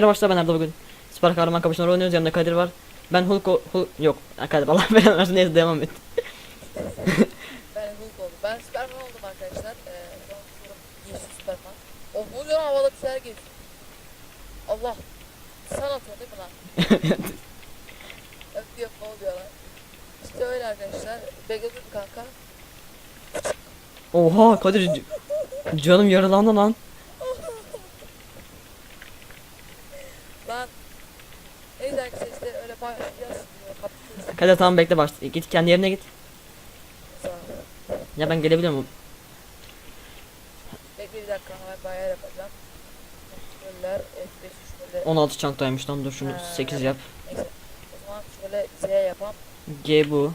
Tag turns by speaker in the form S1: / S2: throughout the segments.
S1: Merhaba arkadaşlar ben Erdo bugün. Süper kahraman kapışmaları oynuyoruz. Yanımda Kadir var. Ben Hulk, o- Hulk yok. Kadir Allah belanı versin neyse devam et.
S2: Ben Hulk oldum. Ben Superman oldum arkadaşlar. Ee, yeşil Superman. O bu yıl havalı bir şeyler. Allah. Sen atıyorsun değil mi lan? Öpüyorum ne oluyor lan? İşte öyle arkadaşlar. Bekledim kanka.
S1: Oha Kadir canım yaralandı lan.
S2: Lan. Neyse arkadaşlar işte öyle başlayacağız.
S1: Kadir tamam bekle baş. Git kendi yerine git. Ya ben gelebiliyor muyum?
S2: Bekle bir dakika bayar yapacağım. Kontroller F5 şöyle.
S1: 16 çantaymış lan dur şunu
S2: Ha,
S1: 8 yap.
S2: Neyse. O zaman şöyle Z yapalım.
S1: G bu.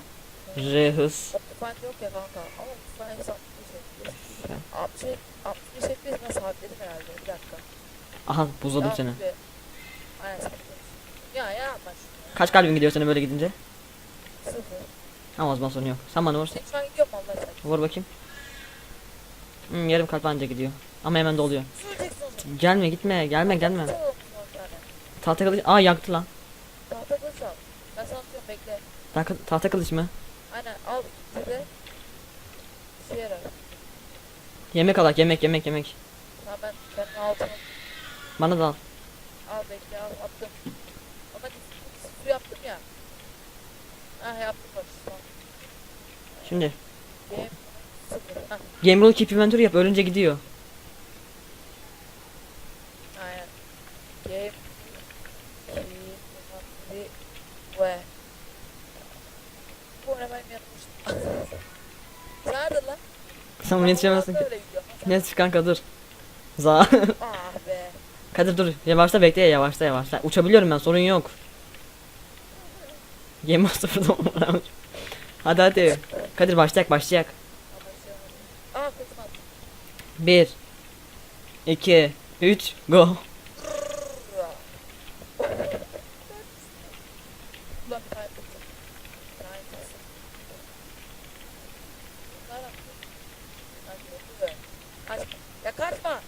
S1: R hız.
S2: Optifine yok ya kanka. Ama Optifine şey. 60 60 FPS ben sabitledim herhalde. Bir dakika.
S1: Aha buzladım
S2: Ya,
S1: seni.
S2: Aynen sabitledim. Ya ya şunu.
S1: Kaç kalbin gidiyor sana böyle gidince?
S2: Sıfır.
S1: Ama o zaman sorun yok. Sen bana vur.
S2: Sen şu an gidiyor mu Allah sen?
S1: Vur bakayım. Hmm, yarım kalp anca gidiyor. Ama hemen doluyor. Gelme gitme gelme gelme. Tahta kılıç. Aa yaktı lan.
S2: Tahta kılıç al. Ben sana atıyorum bekle.
S1: Tahta, tahta kılıç mı?
S2: Aynen al. Bir de. Şey.
S1: Yemek alak yemek yemek yemek.
S2: Tamam ben kendi altına
S1: Bana da al.
S2: al bekle al attım. Su yaptım ya. Ah yaptım bak.
S1: Şimdi.
S2: Benim sıfır.
S1: Game Rule Keep Inventory yap ölünce gidiyor.
S2: Aynen. Game. Key. Ve. Bu arada ben yanılmıştım. Nerede lan?
S1: Sen bunu yetişemezsin ki. Neyse kanka dur. Za.
S2: Ah be.
S1: Kadir dur. Yavaşla bekle yavaşla yavaşla. Uçabiliyorum ben sorun yok. Game Master'da olmamış. Hadi hadi. Kadir başlayak başlayak. 1 2 3 go.
S2: Ya kaçma.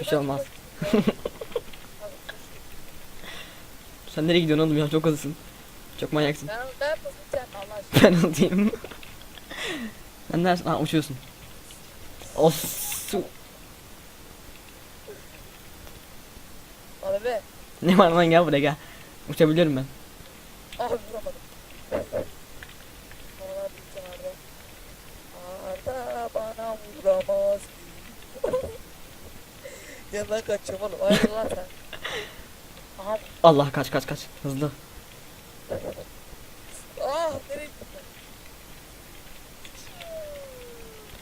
S1: Bir şey olmaz. Sen nereye gidiyorsun oğlum ya çok hızlısın. Çok manyaksın.
S2: Ben ben basacağım Allah aşkına.
S1: Ben alayım. Sen neredesin? Ha uçuyorsun. Of. su-
S2: Abi.
S1: Ne var lan gel buraya gel. Uçabiliyorum ben.
S2: Ah vuramadım. Bana bir kenarda. Arda bana vuramaz. Yandan kaçacağım oğlum. Hayır lan sen. Aha.
S1: Allah kaç kaç kaç. Hızlı.
S2: Ah nereye gittin?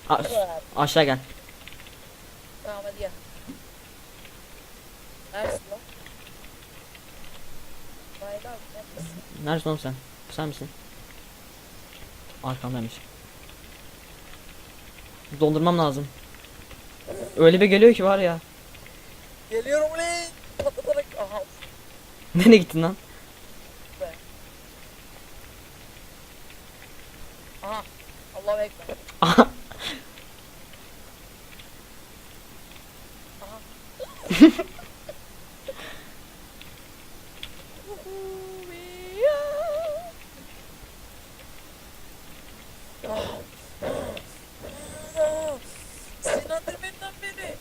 S1: A- aşağı gel.
S2: Tamam hadi gel. Neredesin lan? Neredesin?
S1: Neredesin oğlum sen? Sen misin? Arkamdaymış. Doldurmam lazım. Öyle bir geliyor ki var ya.
S2: Geliyorum. Patlatarak. Aha.
S1: Nereye gittin lan?
S2: Aha. Allahu Ekber.
S1: Aha.
S2: Sinirlendirmenden beni.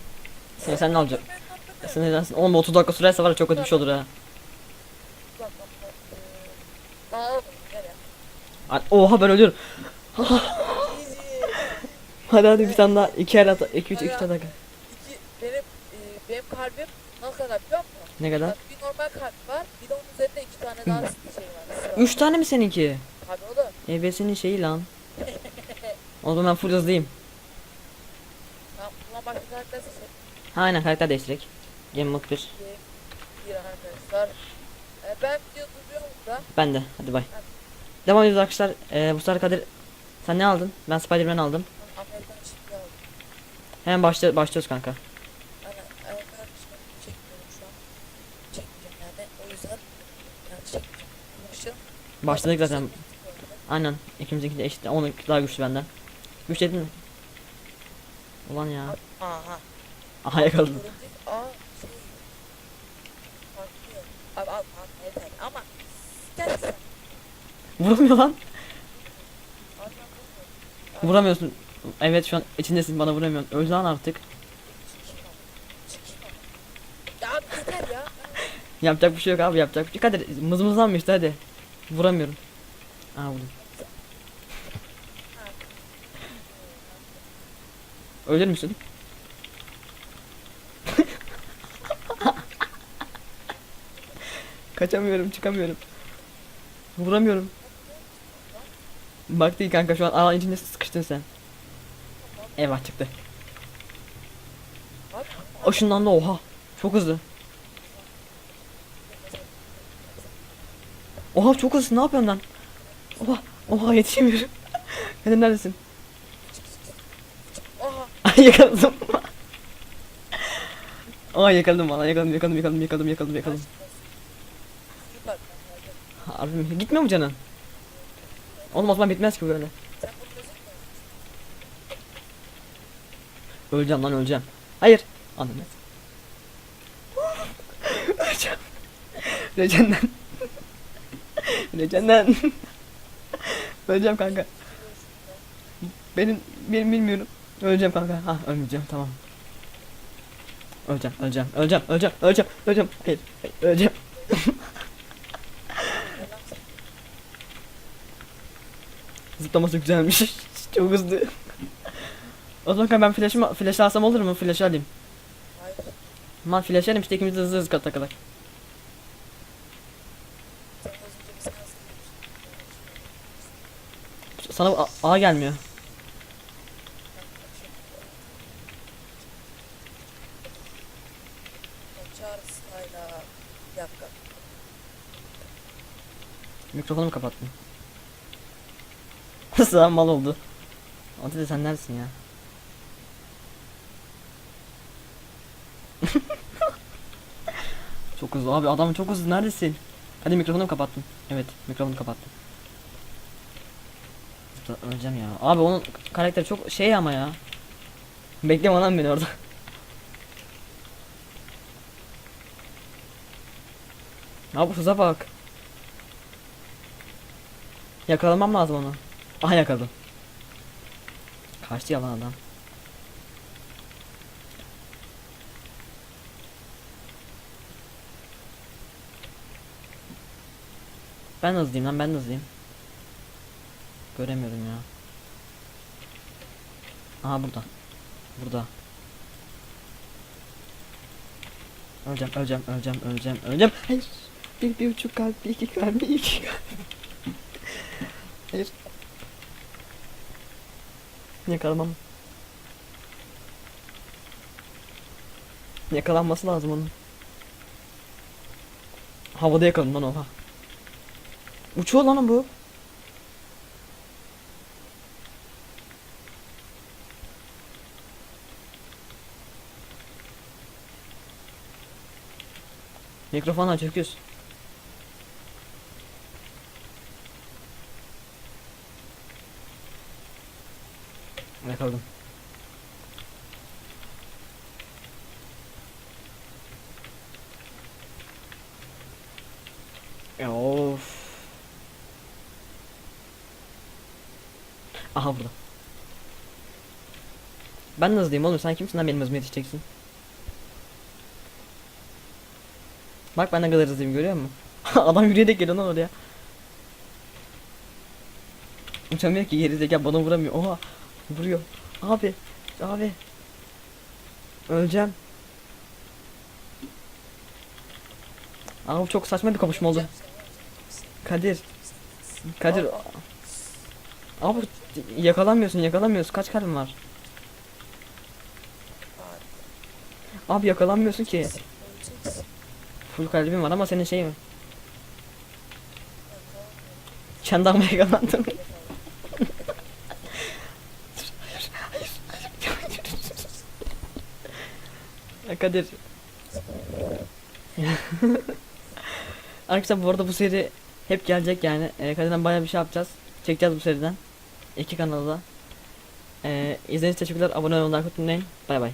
S1: Seni sen ne?
S2: Sinirlendirmenden beni.
S1: Sen ne dersin? Oğlum 30 dakika sürerse var ya çok kötü bir şey olur ha. Ay, Oha ben ölüyorum. Hadi hadi bir tane daha. 2 el at. 2 3 2 tane daha.
S2: İki, benim, eee, benim kalbim ne kadar biliyor musun?
S1: Ne kadar?
S2: Bir normal kalp var, bir de onun üzerinde iki tane daha şey var. sıra.
S1: 3 tane mi seninki?
S2: Tabii o da.
S1: EBS'nin şeyi lan. O zaman ben full hızlıyım.
S2: Tamam, buna başka karakter seçelim.
S1: Ha aynen karakter değiştirek. Game Mode 1.
S2: Bir, bir arkadaşlar. Eee, ben video duruyorum da.
S1: Ben de. Hadi bay. Devam ediyoruz arkadaşlar. Ee, bu sefer Kadir sen ne aldın? Ben Spider-Man aldım.
S2: Amerikan çiftliği aldım.
S1: Hemen başla başlıyoruz kanka.
S2: Aynen, Amerikan çiftliği çekmiyorum şu an. Çekmeyeceğim yani. O yüzden yani çekmeyeceğim. Başlayalım.
S1: Başladık zaten. Aynen. İkimizinki de eşit. Onun daha güçlü benden. Güç dedin mi? Ulan ya.
S2: Aha.
S1: Aha yakaladım.
S2: Aa şey. Bak yeter ama.
S1: Vuramıyor lan. Vuramıyorsun. Evet şu an içindesin bana vuramıyorsun. Öl lan artık.
S2: Ya abi yeter ya.
S1: Yapacak bir şey yok abi yapacak bir şey. Hadi mızmızlanma işte hadi. Vuramıyorum. Aa vurdum. Ölür müsün? Kaçamıyorum çıkamıyorum. Vuramıyorum. Bak değil kanka şu an alan içinde sıkıştın sen. Eyvah çıktı. Da oha. Çok hızlı. Oha çok hızlı ne yapıyorsun lan? Oha oha yetişemiyorum. Kadir neredesin? Ay yakaladım. Ay yakaladım valla yakaladım yakaladım yakaladım yakaladım yakaladım yakaladım. Mi? Gitmiyor mu canın? Oğlum o zaman bitmez ki böyle. Öleceğim lan öleceğim. Hayır. Anladım. öleceğim. Recen'den. Recen'den. öleceğim kanka. Benim benim bilmiyorum. Öleceğim kanka. Ha ölmeyeceğim tamam. Öleceğim, öleceğim, öleceğim, öleceğim, öleceğim, öleceğim. Hayır, hayır, öleceğim. Zıplaması güzelmiş. Çok hızlı. o zaman ben flash'ımı flash alsam olur mu? Flash alayım.
S2: Hayır.
S1: Aman flash alayım işte ikimiz de hızlı hızlı
S2: gidiyorsun?
S1: Sana A, A gelmiyor. Mikrofonumu kapattım. Sağ mal oldu. Hadi de sen neredesin ya? çok hızlı abi adam çok hızlı neredesin? Hadi mikrofonumu kapattım. Evet mikrofonu kapattım. Öleceğim ya. Abi onun karakteri çok şey ama ya. Bekleme lan beni orada. Abi hıza bak. Yakalamam lazım onu. Aha yakaladım. Kaçtı yalan adam. Ben hızlıyım lan ben hızlıyım. Göremiyorum ya. Aha burada. Burada. Öleceğim, öleceğim, öleceğim, öleceğim, öleceğim. Hayır. Bir, bir buçuk kalp, bir iki kalp, bir iki kalp. Hayır. Yakalamam. Yakalanması lazım onun. Havada yakaladım lan oha. Uçuyor lan bu. Mikrofonla çekiyorsun. Yakaladım. Ya of. Aha burada. Ben hızlıyım oğlum sen kimsin lan benim hızıma yetişeceksin. Bak ben ne kadar hızlıyım görüyor musun? Adam yürüyerek geliyor lan oraya. Uçamıyor ki geri zeka bana vuramıyor. Oha vuruyor. Abi abi. Öleceğim. Abi çok saçma bir kapışma oldu. Kadir. Kadir. Abi yakalanmıyorsun yakalanmıyorsun. Kaç kalbin var? Abi yakalanmıyorsun ki. Full kalbim var ama senin şey mi? Kendi ama yakalandım. Kadir. Arkadaşlar bu arada bu seri hep gelecek yani. Ee, Kadir'den bayağı bir şey yapacağız. Çekeceğiz bu seriden. İki kanalda. Ee, izlediğiniz için teşekkürler. Abone olmayı unutmayın. Bay bay.